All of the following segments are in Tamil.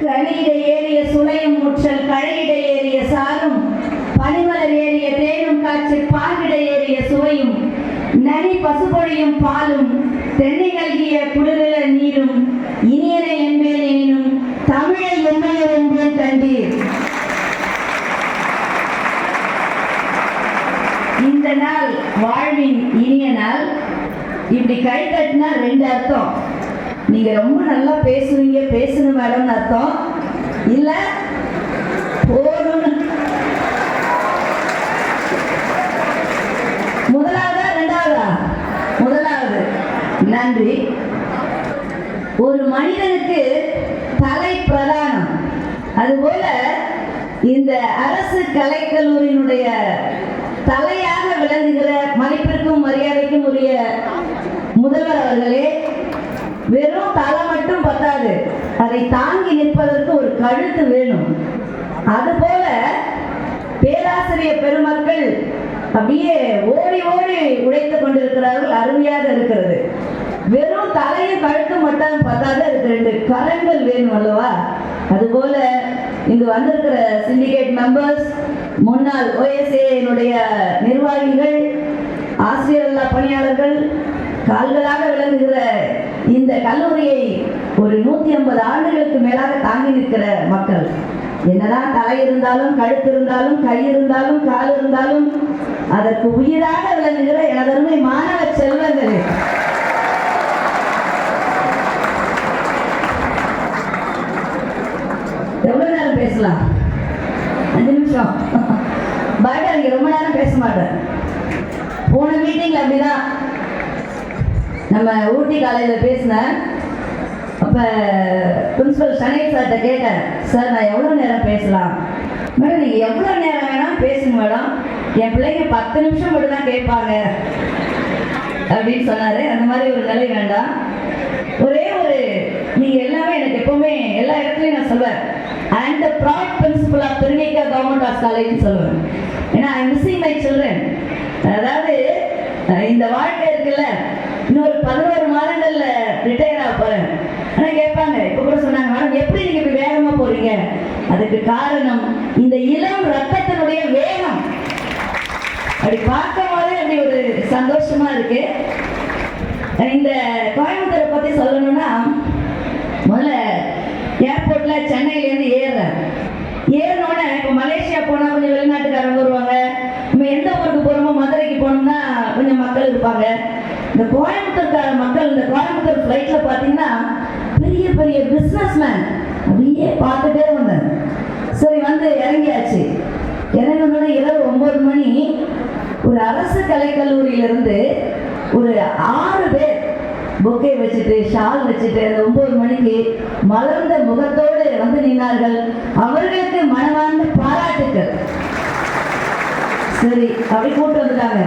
கனியிட ஏறிய சுளையும் முற்றல் கழையிட ஏறிய சாரும் பனிமலர் ஏறிய தேனும் காய்ச்சி பாகிட ஏறிய சுவையும் நனி பசுபொழியும் பாலும் தென்னை நல்கிய குளிரில நீரும் இனியன என்பேன் எனினும் தமிழை எம்மையர் என்பேன் கண்டீர் இந்த நாள் வாழ்வின் இனிய நாள். இப்படி கை தட்டினா ரெண்டு அர்த்தம். நீங்க ரொம்ப நல்லா பேசுவீங்க பேசணும் மேடம்னு அர்த்தம். இல்ல? போதும்னு. முதலாவதா ரெண்டாவதா? முதலாவது. நன்றி. ஒரு மனிதனுக்கு தலை பிரதானம். அதுபோல இந்த அரசு கலைக்கல்லூரியினுடைய தலையாக விளங்குகிற மதிப்பிற்கும் மரியாதைக்கும் உரிய முதல்வர் அவர்களே வெறும் தலை மட்டும் பத்தாது. அதை தாங்கி நிற்பதற்கு ஒரு கழுத்து வேணும். அதுபோல பேராசிரியர் பெருமக்கள் அப்படியே ஓடி ஓடி உழைத்துக் கொண்டிருக்கிறார்கள். அருமையாக இருக்கிறது. வெறும் தலையும் கழுத்து மட்டும் பத்தாது. அதுக்கு ரெண்டு கரங்கள் வேணும் அல்லவா? அதுபோல இங்கு வந்திருக்கிற சிண்டிகேட் மெம்பர்ஸ் முன்னாள் ஓஎஸ்ஏனுடைய நிர்வாகிகள் ஆசிரியர் பணியாளர்கள் கால்களாக விளங்குகிற இந்த கல்லூரியை ஒரு நூத்தி ஐம்பது ஆண்டுகளுக்கு மேலாக தாங்கி நிற்கிற மக்கள் என்னதான் தலை இருந்தாலும் கழுத்து இருந்தாலும் கை இருந்தாலும் கால் இருந்தாலும் அதற்கு உயிராக விளங்குகிற எனதருமை மாணவ செல்வங்களே. எவ்வளவு நேரம் பேசலாம்? அஞ்சு நிமிஷம். பயப்பட ரொம்ப நேரம் பேச மாட்டேன். போன மீட்டிங்ல அப்படிதான் நம்ம ஊட்டி காலையில் பேசினேன் அப்போ பிரின்சிபல் சனேஷ் சார்கிட்ட கேட்டேன் சார் நான் எவ்வளோ நேரம் பேசலாம்? மேடம் நீங்கள் எவ்வளோ நேரம் வேணால் பேசுங்க மேடம். என் பிள்ளைங்க பத்து நிமிஷம் மட்டும் தான் கேட்பாங்க. அப்படின்னு சொன்னார். அந்த மாதிரி ஒரு நிலை வேண்டாம். ஒரே ஒரு நீங்கள் எல்லாமே எனக்கு எப்போவுமே எல்லா இடத்துலையும் நான் சொல்வேன். And the proud principal of Tirunelveli government of காலேஜ்னு சொல்லுவேன். ஏன்னா ஐ மிஸ்ஸிங் மை சில்ட்ரன் அதாவது இந்த வாழ்க்கை இருக்குல்ல இன்னொரு பதினோரு மாதங்கள்ல ரிட்டையர் ஆக போறேன். ஆனா கேட்பாங்க இப்ப கூட சொன்னாங்க மேடம் எப்படி நீங்க இப்படி வேகமா போறீங்க? அதுக்கு காரணம் இந்த இளம் ரத்தத்தினுடைய வேகம். அப்படி பார்க்கும் போதே அப்படி ஒரு சந்தோஷமா இருக்கு. இந்த கோயம்புத்தூரை பத்தி சொல்லணும்னா முதல்ல ஏர்போர்ட்ல சென்னையில இருந்து ஏறுறேன். ஏறினோடனே இப்போ மலேசியா போனா கொஞ்சம் வெளிநாட்டுக்காரங்க வருவாங்க. நம்ம எந்த ஊருக்கு போறோமோ மதுரைக்கு போனோம்னா கொஞ்சம் மக்கள் இருப்பாங்க. இந்த கோயம்புத்தூர்கார மக்கள் இந்த கோயம்புத்தூர் ஃப்ளைட்ல பார்த்தீங்கன்னா பெரிய பெரிய பிஸ்னஸ் மேன் அப்படியே பார்த்துட்டே வந்தேன் சரி வந்து இறங்கியாச்சு. இறங்கினோடனே இரவு ஒன்பது மணி ஒரு அரசு கலைக்கல்லூரியிலிருந்து ஒரு ஆறு பேர் பொக்கே வச்சுட்டு ஷால் வச்சுட்டு அந்த ஒன்பது மணிக்கு மலர்ந்த முகத்தோடு வந்து நின்றார்கள் அவர்களுக்கு மனமார்ந்த பாராட்டுக்கள். சரி அப்படி கூட்டு வந்துட்டாங்க.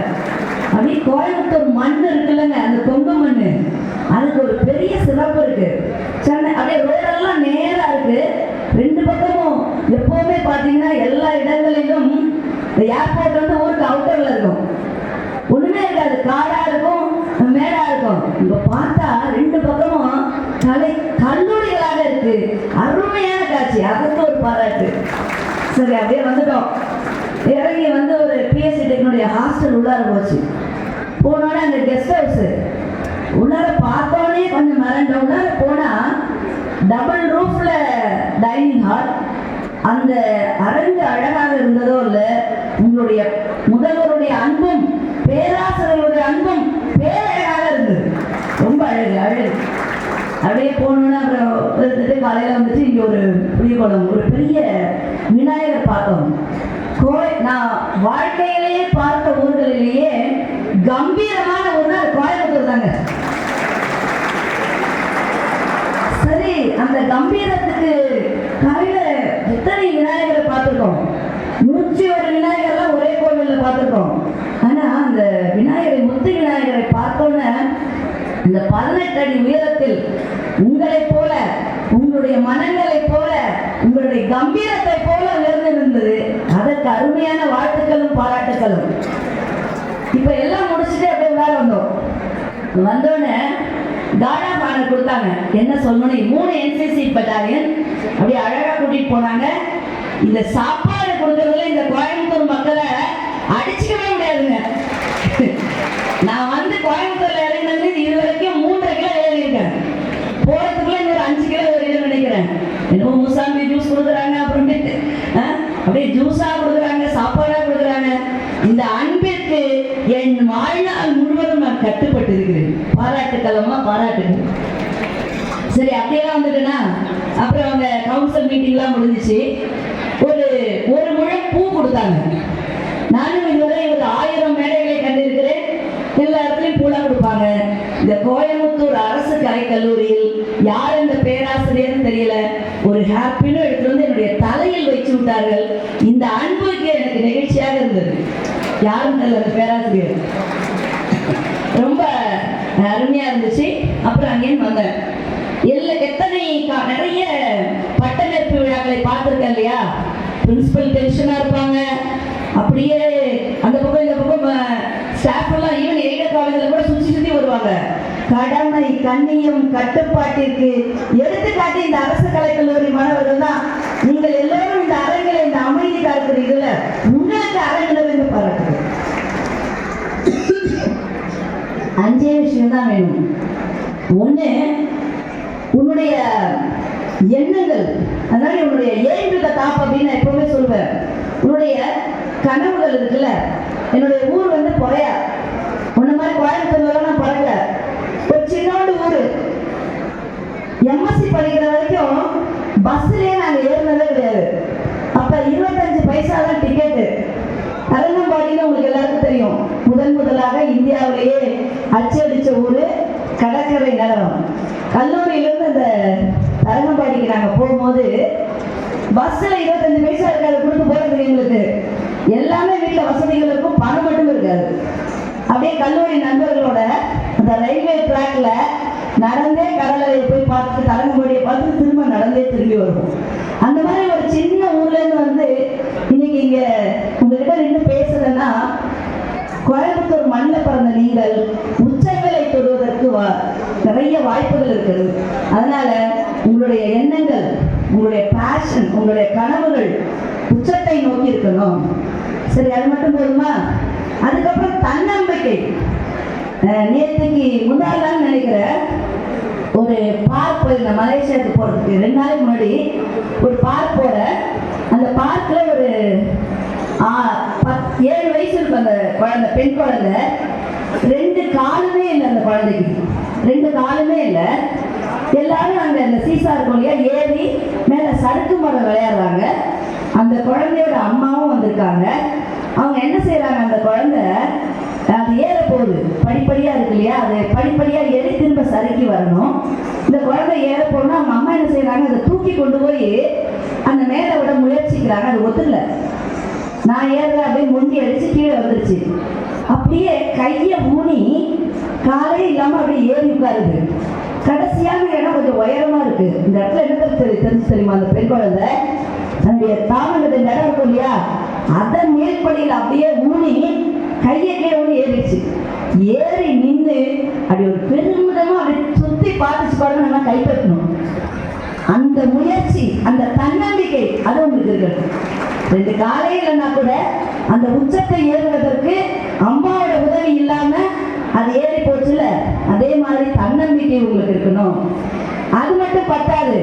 அப்படி கோயம்புத்தூர் மண் இருக்குல்லங்க அந்த கொங்கு மண் அதுக்கு ஒரு பெரிய சிறப்பு இருக்கு. சென்னை அப்படியே ரோடெல்லாம் நேரா இருக்கு. ரெண்டு பக்கமும் எப்பவுமே பாத்தீங்கன்னா எல்லா இடங்களிலும் இந்த ஏர்போர்ட் வந்து ஊருக்கு அவுட்டர்ல இருக்கும். ஒண்ணுமே இருக்காது காடா இருக்கும் மேடா இருக்கும் இங்க பார்த்தா ரெண்டு பக்கமும் கலை கல்லூரிகளாக இருக்கு அருமையான காட்சி அதற்கு ஒரு பாராட்டு சரி அப்படியே வந்துட்டோம். இறங்கி வந்து ஒரு பிஎஸ்சி டெக்னுடைய ஹாஸ்டல் உள்ளார போச்சு. போனோடனே அந்த கெஸ்ட் ஹவுஸ் உள்ளார பார்த்தோன்னே கொஞ்சம் மறந்த உள்ளார போனா டபுள் ரூஃப்ல டைனிங் ஹால் அந்த அரங்கு அழகாக இருந்ததோ இல்ல உங்களுடைய முதல்வருடைய அன்பும் பேராசிரியருடைய அன்பும் பேரழகாக இருந்தது. ரொம்ப அழகு அழகு. அப்படியே போனோன்னா அப்புறம் இருந்துட்டு காலையில வந்துட்டு இங்கே ஒரு புளியகுளம் ஒரு பெரிய விநாயகர் பார்த்தோம் கோய் நான் வாழ்க்கையிலேயே பார்த்த ஊர்களிலேயே கம்பீரமான ஊர்னா கோயம்புத்தூர் தாங்க. சரி அந்த கம்பீரத்துக்கு கவிதை எத்தனை விநாயகரை பார்த்துருக்கோம் நூற்றி ஒரு விநாயகர்லாம் ஒரே கோவில்ல பார்த்துருக்கோம் ஆனா அந்த விநாயகரை முத்து விநாயகரை பார்த்தோன்னே இந்த பதினெட்டு அடி உயரத்தில் உங்களைப் போல உங்களுடைய மனங்களைப் போல உங்களுடைய கம்பீரத்தை போல உயர்ந்திருந்தது அதற்கு அருமையான வாழ்த்துக்களும் பாராட்டுக்களும். இப்ப எல்லாம் முடிச்சுட்டு அப்படியே உள்ளார வந்தோம். வந்தோடனே தாடா ஆஃப் கொடுத்தாங்க. என்ன சொல்லணும் மூணு என்சிசி பட்டாலியன் அப்படியே அழகா கூட்டிட்டு போனாங்க. இந்த சாப்பாடு கொடுக்கறதுல இந்த கோயம்புத்தூர் மக்களை அடிச்சுக்கவே முடியாதுங்க. நான் வந்து கோயம்புத்தூர்ல இறங்கினது இது வரைக்கும் மூன்றரை கிலோ ஏறியிருக்கேன் போறதுக்குள்ள இன்னொரு அஞ்சு கிலோ ஏறிடும் நினைக்கிறேன். என்னமோ மூசாம்பி ஜூஸ் கொடுக்குறாங்க அப்புறமேட்டு ஆ, அப்படியே ஜூஸா கொடுக்குறாங்க சாப்பாடா கொடுக்குறாங்க. இந்த அன்பிற்கு என் வாழ்நாள் முழுவதும் நான் கட்டுப்பட்டு இருக்கிறேன் பாராட்டுக்களமா பாராட்டுகள் சரி அப்படியெல்லாம் வந்துட்டுனா அப்புறம் அவங்க கவுன்சில் மீட்டிங்லாம் முடிஞ்சிச்சு. ஒரு ஒரு முழம் பூ கொடுத்தாங்க. நான் எல்லா இடத்துலையும் பூலாம் கொடுப்பாங்க. இந்த கோயம்புத்தூர் அரசு கலைக்கல்லூரியில் யார் இந்த பேராசிரியர்னு தெரியல. ஒரு ஹாப்பினும் எடுத்துட்டு வந்து என்னுடைய தலையில் வச்சு விட்டார்கள். இந்த அன்புக்கு எனக்கு நெகிழ்ச்சியாக இருந்தது. யாரும் தெரியல அந்த பேராசிரியர். ரொம்ப அருமையா இருந்துச்சு. அப்புறம் அங்கேயும் வந்தேன். எல்லா எத்தனை நிறைய பட்டமேற்பு விழாக்களை பார்த்துருக்கேன் இல்லையா? பிரின்சிபல் டென்ஷனாக இருப்பாங்க. அப்படியே அந்த பக்கம் இந்த பக்கம் ஸ்டாஃப் எல்லாம் ஈவன் எய்டர் கூட சுற்றி சுற்றி வருவாங்க. கடமை கண்ணியம் கட்டுப்பாட்டிற்கு எடுத்துக்காட்டி இந்த அரசு கலைக்கல்லூரி மாணவர்கள் தான் நீங்கள் எல்லோரும் இந்த அரங்கில இந்த அமைதி காக்கிறீர்கள உங்களுக்கு அரங்கில் என்று பாராட்டு அஞ்சே விஷயம் தான் வேணும். ஒண்ணு உன்னுடைய எண்ணங்கள் அதனால உன்னுடைய ஏன் த அப்படின்னு நான் எப்பவுமே சொல்லுவேன் உன்னுடைய கனவுகள் இருக்குல்ல என்னுடைய ஊர் வந்து பொறையா? கோயம்புத்தூர்ல நான் பிறக்கல ஒரு சின்னோண்டு ஊரு. எம்எஸ்சி படிக்கிற வரைக்கும் பஸ்லயே நாங்க ஏறினதே கிடையாது. அப்ப இருபத்தஞ்சு பைசா தான் டிக்கெட்டு அரங்கம்பாடின்னு உங்களுக்கு எல்லாருக்கும் தெரியும். முதன் முதலாக இந்தியாவிலேயே அச்சடிச்ச ஊரு கடற்கரை நகரம். கல்லூரியிலிருந்து அந்த தரங்கம்பாடிக்கு நாங்க போகும்போது பஸ்ல இருபத்தஞ்சு பைசா இருக்காது கொடுத்து போறது எங்களுக்கு. எல்லாமே வீட்டுல வசதிகளுக்கும் பணம் மட்டும் அப்படியே கல்லூரி நண்பர்களோட அந்த ரயில்வே ட்ராக்ல நடந்தே கடலறையை போய் பார்த்துட்டு தலைமுறையை பார்த்து திரும்ப நடந்தே திரும்பி வருவோம். அந்த மாதிரி ஒரு சின்ன ஊர்ல இருந்து வந்து இன்னைக்கு இங்க உங்ககிட்ட நின்று பேசுறேன்னா கோயம்புத்தூர் மண்ணில் பிறந்த நீங்கள் உச்சங்களை தொடுவதற்கு வா- நிறைய வாய்ப்புகள் இருக்குது. அதனால உங்களுடைய எண்ணங்கள் உங்களுடைய பேஷன் உங்களுடைய கனவுகள் உச்சத்தை நோக்கி இருக்கணும். சரி அது மட்டும் போதுமா? அதுக்கப்புறம் தன்னம்பிக்கை. நேற்றுக்கு முன்னாடிலாம் நினைக்கிற நினைக்கிறேன் ஒரு பார்க் போயிருந்தேன் மலேசியாவுக்கு போகிறதுக்கு ரெண்டு நாளைக்கு முன்னாடி ஒரு பார்க் போகிறேன் அந்த பார்க்கில் ஒரு பத் ஏழு வயசு இருக்கும் அந்த குழந்தை பெண் குழந்தை. ரெண்டு காலுமே இல்லை அந்த குழந்தைக்கு. ரெண்டு காலுமே இல்லை. எல்லாரும் அங்கே அந்த சீசா இருக்கும் இல்லையா ஏறி மேலே சடுக்கு மரம் விளையாடுறாங்க. அந்த குழந்தையோட அம்மாவும் வந்திருக்காங்க. அவங்க என்ன செய்யறாங்க அந்த குழந்தை அது ஏற போகுது. படிப்படியா இருக்கு இல்லையா? அது படிப்படியா ஏறி திரும்ப சறுக்கி வரணும். இந்த குழந்தை ஏற போனா அவங்க அம்மா என்ன செய்யறாங்க அதை தூக்கி கொண்டு போய் அந்த மேலே விட முயற்சிக்கிறாங்க. அது ஒத்துக்கல. நான் ஏறல அப்படியே முந்தி அடிச்சு கீழே வந்துருச்சு. அப்படியே கையை ஊனி காலே இல்லாம அப்படியே ஏறி உட்காருது. கடைசியான இடம் கொஞ்சம் உயரமா இருக்கு. இந்த இடத்துல என்ன தெரிஞ்சு தெரிஞ்சு தெரியுமா? அந்த பெண் குழந்தை? தன்னுடைய தாமதத்தை நடக்கும் இல்லையா? அதன் மேற்படியில் அப்படியே ஊனி கையை கீழே ஊனி ஏறிடுச்சு. ஏறி நின்று அப்படி ஒரு பெருமிதமா அப்படி சுத்தி பார்த்துச்சு பாருங்க நல்லா கைப்பற்றணும் அந்த முயற்சி அந்த தன்னம்பிக்கை அது உங்களுக்கு இருக்கணும் ரெண்டு காலையிலன்னா கூட அந்த உச்சத்தை ஏறுவதற்கு அம்மாவோட உதவி இல்லாம அது ஏறி போச்சுல அதே மாதிரி தன்னம்பிக்கை உங்களுக்கு இருக்கணும். அது மட்டும் பத்தாது.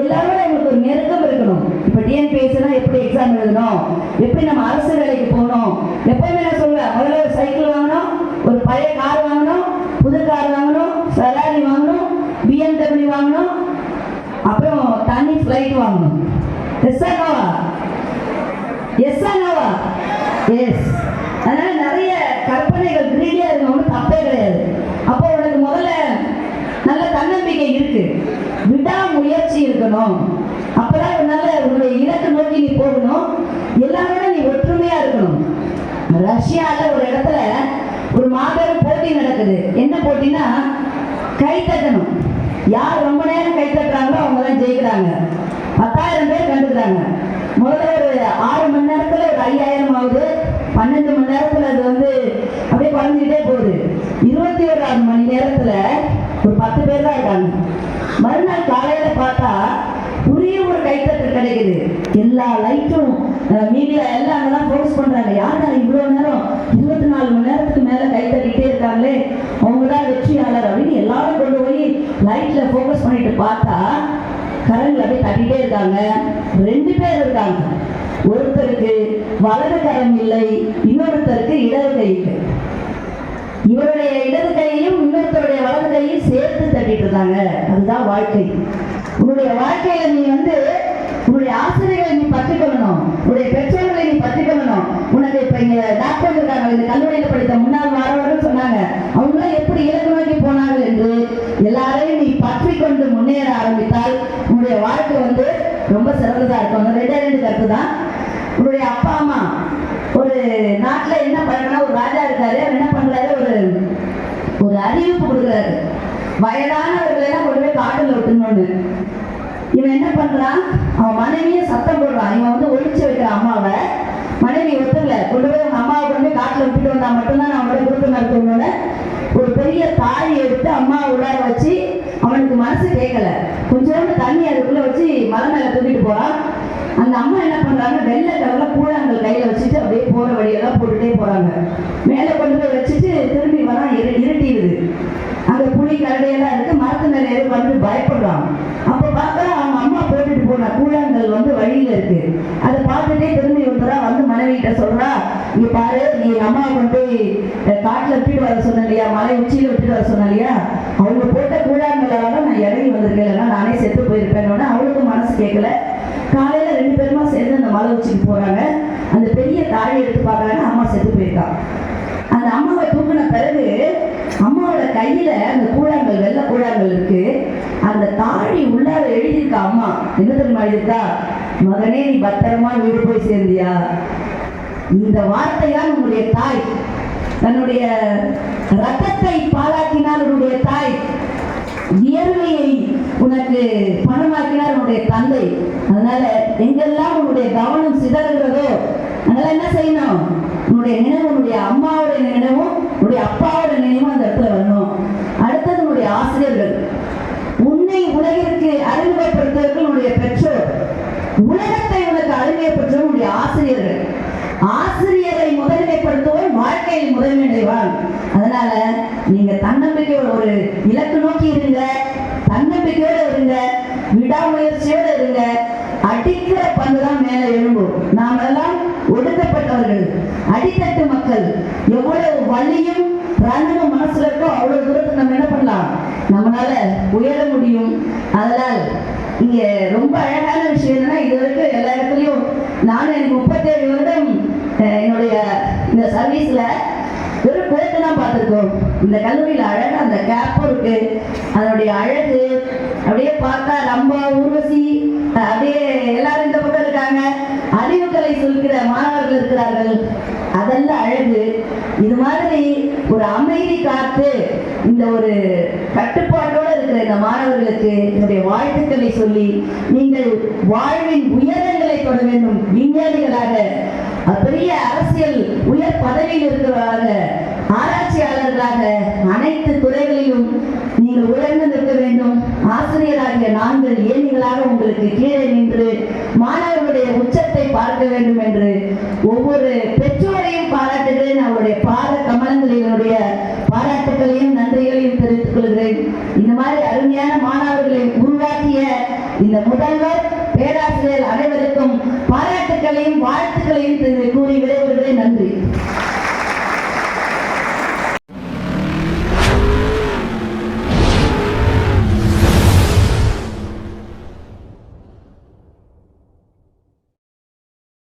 எல்லாரோட உங்களுக்கு ஒரு நெருக்கம் இருக்கணும். இப்ப டிஎன்பிஎஸ்னா எப்படி எக்ஸாம் எழுதணும்? எப்படி நம்ம அரசு வேலைக்கு போகணும்? எப்பவுமே நான் சொல்லுவேன் முதல்ல ஒரு சைக்கிள் வாங்கணும் ஒரு பழைய கார் வாங்கணும் புது கார் வாங்கணும் ஃபெராரி வாங்கணும் பிஎம்டபிள்யூ வாங்கணும் அப்புறம் தனி ஃப்ளைட் வாங்கணும். எஸ் நோவா எஸ் நோவா எஸ் அதனால நிறைய கற்பனைகள் கிரீடியா இருக்க ஒன்றும் தப்பே கிடையாது. அப்போ உனக்கு முதல்ல நல்ல தன்னம்பிக்கை இருக்கு. விடாமுயற்சி இருக்கணும். நல்ல உன்னுடைய இலக்கு நோக்கி நீ போகணும். எல்லாரோட நீ ஒற்றுமையா இருக்கணும். ரஷ்யால ஒரு இடத்துல ஒரு மாபெரும் போட்டி நடக்குது. என்ன போட்டினா கை தட்டணும் யார் ரொம்ப நேரம் கை தட்டுறாங்களோ அவங்க தான் ஜெயிக்கிறாங்க. பத்தாயிரம் பேர் கண்டுக்கிறாங்க. முதல்ல ஒரு ஆறு மணி நேரத்துல ஒரு ஐயாயிரம் ஆகுது பன்னெண்டு மணி நேரத்துல அது வந்து அப்படியே குறைஞ்சிக்கிட்டே போகுது இருபத்தி ஓராவது மணி நேரத்துல ஒரு பத்து பேர் தான் இருக்காங்க மறுநாள் காலையில பார்த்தா புரிய ஒரு கிடைக்குது. எல்லா லைட்டும் மீடியா எல்லாம் அங்கதான் ஃபோக்கஸ் பண்றாங்க. யாரா இவ்வளவு நேரம் இருபத்தி நாலு மணி நேரத்துக்கு மேல கை தட்டிட்டே இருக்காங்களே? அவங்க தான் வெற்றியாளர் அப்படின்னு எல்லாரும் கொண்டு போய் லைட்ல ஃபோக்கஸ் பண்ணிட்டு பார்த்தா கரண்ட்ல போய் தட்டிட்டே இருக்காங்க. ரெண்டு பேர் இருக்காங்க. ஒருத்தருக்கு வலது கரம் இல்லை இன்னொருத்தருக்கு இடது கை இவருடைய இடது கையையும் இன்னொருத்தருடைய வலது கையையும் சேர்த்து தட்டிட்டு இருக்காங்க. அதுதான் வாழ்க்கை. உன்னுடைய வாழ்க்கையில நீ வந்து உடைய பெற்றோர்களை நீ பத்திக்கணும் உனக்கு இப்ப இங்க டாக்டர் இருக்காங்க. இந்த கல்லூரியில படித்த முன்னாள் மாணவர்கள் சொன்னாங்க. அவங்க எல்லாம் எப்படி இலக்கு நோக்கி போனார்கள் என்று எல்லாரையும் நீ பற்றி கொண்டு முன்னேற ஆரம்பித்தால் உன்னுடைய வாழ்க்கை வந்து ரொம்ப சிறந்ததா இருக்கும். அந்த ரெண்டே ரெண்டு கருத்து தான். உன்னுடைய அப்பா அம்மா ஒரு நாட்டுல என்ன பண்றா ஒரு ராஜா இருக்காரு. அவர் என்ன பண்றாரு? ஒரு ஒரு அறிவிப்பு கொடுக்குறாரு. வயதானவர்களை எல்லாம் கொண்டு போய் காட்டுல விட்டுன்னு இவன் என்ன பண்றான்? அவன் மனைவியை சத்தம் போடுறான். இவன் வந்து ஒழிச்சு வைக்கிற அம்மாவை. மனைவி ஒத்துக்கல. கொண்டு போய் அவங்க அம்மாவை கொண்டு போய் காட்டுல விட்டுட்டு வந்தா மட்டும்தான் நான் அவனுடைய நடத்தணும்னு ஒரு பெரிய தாலி எடுத்து அம்மா உள்ளார வச்சு அவனுக்கு மனசு கேட்கல கொஞ்சோண்டு தண்ணி அதுக்குள்ள வச்சு மலை மேல தூக்கிட்டு போறான். அந்த அம்மா என்ன பண்றாங்க? வெள்ளை கலர்ல கூழாங்கல் கையில வச்சுட்டு அப்படியே போற வழியெல்லாம் போட்டுட்டே போறாங்க. மேல கொண்டு போய் வச்சுட்டு திரும்பி வரான். இரு இருட்டிடுது. அங்க புலி கரடையெல்லாம் இருக்கு. மரத்து மேல ஏறி வந்து பயப்படுறான். பார்த்தா அவங்க அம்மா போட்டுட்டு போன கூழாங்கல் வந்து வழியில இருக்கு. அதை பார்த்துட்டே திரும்பி ஒருத்தரா வந்து மனைவிகிட்ட சொல்றா நீ பாரு நீ அம்மா அம்மாவை கொண்டு போய் காட்டுல விட்டுட்டு வர சொன்ன இல்லையா மலை உச்சியில விட்டுட்டு வர சொன்ன இல்லையா அவங்க போட்ட கூழாங்கலால நான் இறங்கி வந்திருக்கேன் இல்லைன்னா நானே செத்து போயிருப்பேன் அவளுக்கு மனசு கேட்கல காலையில ரெண்டு பேருமா சேர்ந்து அந்த மலை உச்சிக்கு போறாங்க அந்த பெரிய தாழி எடுத்து பார்க்கறாங்க அம்மா செத்து போயிருக்கா அந்த அம்மாவை தூக்கின பிறகு அம்மாவோட கையில அந்த கூழாங்கல் வெள்ளை கூழாங்கல் இருக்கு அந்த தாழி உள்ளார எழுதியிருக்கா அம்மா. என்ன தெரியுமா எழுதியிருக்கா? மகனே நீ பத்திரமா வீடு போய் சேர்ந்தியா? இந்த வார்த்தையால் உன்னுடைய தாய் தன்னுடைய ரத்தத்தை பாலாக்கினால் உன்னுடைய தாய் வியர்வையை உனக்கு பணமாக்கினார் உன்னுடைய தந்தை. அதனால எங்கெல்லாம் உன்னுடைய கவனம் சிதறுகிறதோ அதனால என்ன செய்யணும்? உன்னுடைய நினைவு உன்னுடைய அம்மாவுடைய நினைவும் உன்னுடைய அப்பாவோட நினைவும் அந்த இடத்துல வரணும். அடுத்தது உன்னுடைய ஆசிரியர்கள். உன்னை உலகிற்கு அறிமுகப்படுத்துவதற்கு உன்னுடைய பெற்றோர் உலகத்தை உனக்கு அறிமுகப்படுத்துவது உன்னுடைய ஆசிரியர்கள். ஆசிரியரை முதன்மைப்படுத்துவோர் வாழ்க்கையில் முதன்மை அடைவான் அதனால நீங்க தன்னம்பிக்கையோட ஒரு இலக்கு நோக்கி இருங்க தன்னம்பிக்கையோட இருங்க விடாமுயற்சியோட இருங்க. அடிக்கிற பந்து தான் மேல எழும்பும் நாம் எல்லாம் ஒடுக்கப்பட்டவர்கள் அடித்தட்டு மக்கள். எவ்வளவு வழியும் ரணமும் மனசுல இருக்கோ அவ்வளவு தூரத்துக்கு நம்ம என்ன பண்ணலாம்? நம்மளால உயர முடியும். அதனால் இங்க ரொம்ப அழகான விஷயம் என்னன்னா இது வரைக்கும் எல்லா இடத்துலயும் நானும் எனக்கு முப்பத்தேழு வருடம் என்னுடைய இந்த சர்வீஸ்ல ஒரு பேருக்கு தான் பார்த்துருக்கோம். இந்த கல்லூரியில் அழகு அந்த கேப்பும் இருக்கு. அதனுடைய அழகு அப்படியே பார்த்தா ரொம்ப ஊர்வசி அப்படியே எல்லாரும் இந்த பக்கம் இருக்காங்க. அறிவுகளை சொல்கிற மாணவர்கள் இருக்கிறார்கள். அதெல்லாம் அழகு. இது மாதிரி ஒரு அமைதி காத்து இந்த ஒரு கட்டு இந்த மாணவர்களுக்கு என்னுடைய வாழ்த்துக்களை சொல்லி நீங்கள் வாழ்வின் உயரங்களை தொட வேண்டும். விஞ்ஞானிகளாக பெரிய அரசியல் உயர் பதவியில் இருக்கிறவராக ஆராய்ச்சியாளர்களாக அனைத்து துறைகளிலும் நீங்கள் உயர்ந்து நிற்க வேண்டும். ஆசிரியராகிய நாங்கள் ஏணிகளாக உங்களுக்கு கீழே நின்று மாணவர்களுடைய உச்சத்தை பார்க்க வேண்டும் என்று ஒவ்வொரு பெற்றோரையும் பாராட்டுகிறேன். அவருடைய பாத கமலங்களினுடைய என்னுடைய பாராட்டுகளையும் நன்றிகளையும் தெரிவித்துக் கொள்கிறேன் இந்த மாதிரி அருமையான மாணவர்களை உருவாக்கிய இந்த முதல்வர்